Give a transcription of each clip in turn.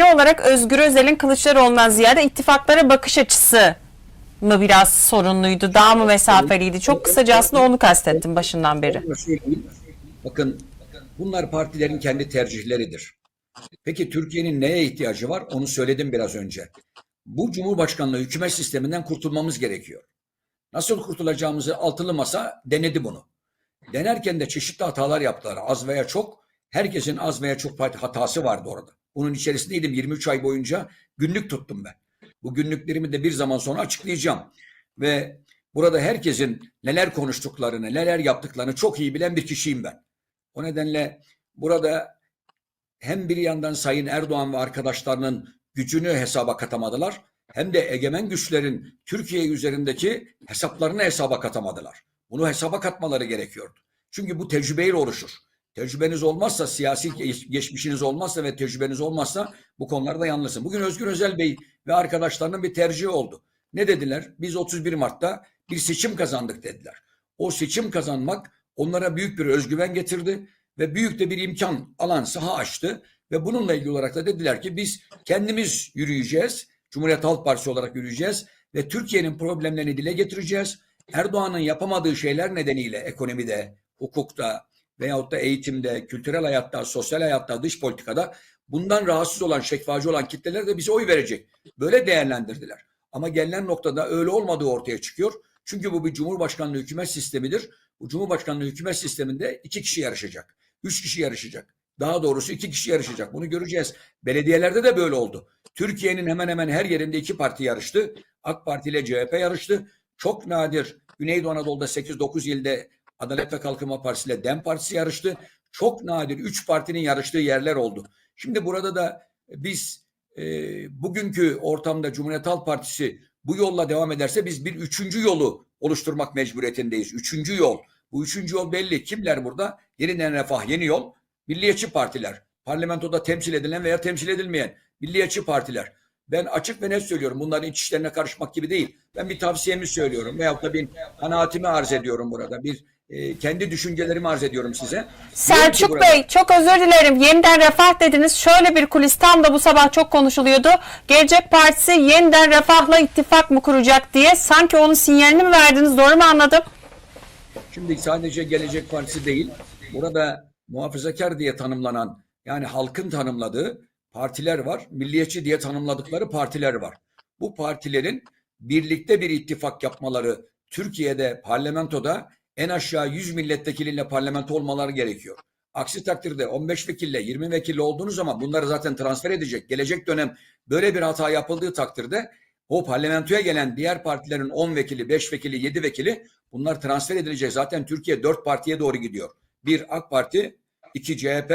genel olarak Özgür Özel'in Kılıçdaroğlu'ndan ziyade ittifaklara bakış açısı mı biraz sorunluydu? Daha mı mesafeliydi? Çok kısaca aslında onu kastettim başından beri. Bakın bunlar partilerin kendi tercihleridir. Peki Türkiye'nin neye ihtiyacı var? Onu söyledim biraz önce. Bu Cumhurbaşkanlığı hükümet sisteminden kurtulmamız gerekiyor. Nasıl kurtulacağımızı altılı masa denedi bunu. Denerken de çeşitli hatalar yaptılar. Az veya çok. Herkesin az veya çok hatası vardı orada. Bunun içerisindeydim 23 ay boyunca günlük tuttum ben. Bu günlüklerimi de bir zaman sonra açıklayacağım. Ve burada herkesin neler konuştuklarını, neler yaptıklarını çok iyi bilen bir kişiyim ben. O nedenle burada hem bir yandan Sayın Erdoğan ve arkadaşlarının gücünü hesaba katamadılar hem de egemen güçlerin Türkiye üzerindeki hesaplarını hesaba katamadılar. Bunu hesaba katmaları gerekiyordu. Çünkü bu tecrübeyle oluşur. Tecrübeniz olmazsa, siyasi geç- geçmişiniz olmazsa ve tecrübeniz olmazsa bu konularda yanlısın. Bugün Özgür Özel Bey ve arkadaşlarının bir tercihi oldu. Ne dediler? Biz 31 Mart'ta bir seçim kazandık dediler. O seçim kazanmak onlara büyük bir özgüven getirdi ve büyük de bir imkan alan saha açtı ve bununla ilgili olarak da dediler ki biz kendimiz yürüyeceğiz. Cumhuriyet Halk Partisi olarak yürüyeceğiz ve Türkiye'nin problemlerini dile getireceğiz. Erdoğan'ın yapamadığı şeyler nedeniyle ekonomide, hukukta veyahut da eğitimde, kültürel hayatta, sosyal hayatta, dış politikada bundan rahatsız olan, şekvacı olan kitleler de bize oy verecek. Böyle değerlendirdiler. Ama gelinen noktada öyle olmadığı ortaya çıkıyor. Çünkü bu bir Cumhurbaşkanlığı hükümet sistemidir. Bu Cumhurbaşkanlığı hükümet sisteminde iki kişi yarışacak. Üç kişi yarışacak. Daha doğrusu iki kişi yarışacak. Bunu göreceğiz. Belediyelerde de böyle oldu. Türkiye'nin hemen hemen her yerinde iki parti yarıştı. AK Parti ile CHP yarıştı. Çok nadir Güneydoğu Anadolu'da 8-9 ilde Adalet ve Kalkınma Partisi ile DEM Partisi yarıştı. Çok nadir üç partinin yarıştığı yerler oldu. Şimdi burada da biz e, bugünkü ortamda Cumhuriyet Halk Partisi bu yolla devam ederse biz bir üçüncü yolu oluşturmak mecburiyetindeyiz. Üçüncü yol. Bu üçüncü yol belli. Kimler burada? Yeniden Refah, Yeni Yol, Milliyetçi partiler. Parlamentoda temsil edilen veya temsil edilmeyen milliyetçi partiler. Ben açık ve net söylüyorum. Bunların iç işlerine karışmak gibi değil. Ben bir tavsiyemi söylüyorum. Veyahut da bir kanaatimi arz ediyorum burada. Bir e, kendi düşüncelerimi arz ediyorum size. Selçuk burada- Bey çok özür dilerim. Yeniden Refah dediniz. Şöyle bir kulis tam da bu sabah çok konuşuluyordu. Gelecek Partisi yeniden Refah'la ittifak mı kuracak diye. Sanki onun sinyalini mi verdiniz? Doğru mu anladım? Şimdi sadece Gelecek Partisi değil, burada muhafazakar diye tanımlanan yani halkın tanımladığı partiler var. Milliyetçi diye tanımladıkları partiler var. Bu partilerin birlikte bir ittifak yapmaları Türkiye'de parlamentoda en aşağı 100 milletvekiliyle parlamento olmaları gerekiyor. Aksi takdirde 15 vekille 20 vekille olduğunuz zaman bunları zaten transfer edecek. Gelecek dönem böyle bir hata yapıldığı takdirde o parlamentoya gelen diğer partilerin 10 vekili, 5 vekili, 7 vekili bunlar transfer edilecek. Zaten Türkiye 4 partiye doğru gidiyor. Bir AK Parti, iki CHP,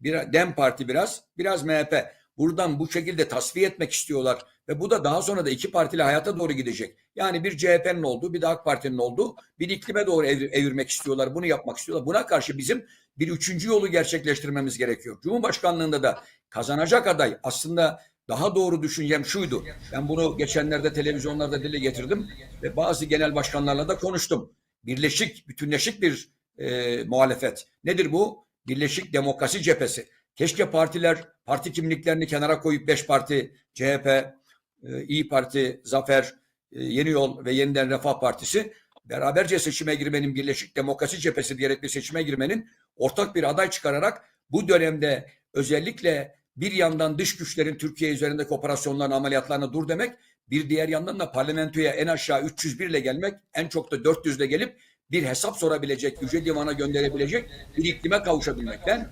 bir DEM Parti biraz, biraz MHP. Buradan bu şekilde tasfiye etmek istiyorlar ve bu da daha sonra da iki partili hayata doğru gidecek. Yani bir CHP'nin olduğu, bir de AK Parti'nin olduğu bir iklime doğru evir- evirmek istiyorlar. Bunu yapmak istiyorlar. Buna karşı bizim bir üçüncü yolu gerçekleştirmemiz gerekiyor. Cumhurbaşkanlığında da kazanacak aday aslında daha doğru düşüncem şuydu. Ben bunu geçenlerde televizyonlarda dile getirdim ve bazı genel başkanlarla da konuştum. Birleşik, bütünleşik bir e, muhalefet. Nedir bu? Birleşik Demokrasi Cephesi. Keşke partiler parti kimliklerini kenara koyup beş parti CHP, e, İyi Parti, Zafer, e, Yeni Yol ve Yeniden Refah Partisi beraberce seçime girmenin Birleşik Demokrasi Cephesi diyerek bir seçime girmenin ortak bir aday çıkararak bu dönemde özellikle bir yandan dış güçlerin Türkiye üzerindeki operasyonlarına, ameliyatlarına dur demek, bir diğer yandan da parlamentoya en aşağı 301 ile gelmek, en çok da 400 ile gelip bir hesap sorabilecek, Yüce Divan'a gönderebilecek bir iklime kavuşabilmek. Ben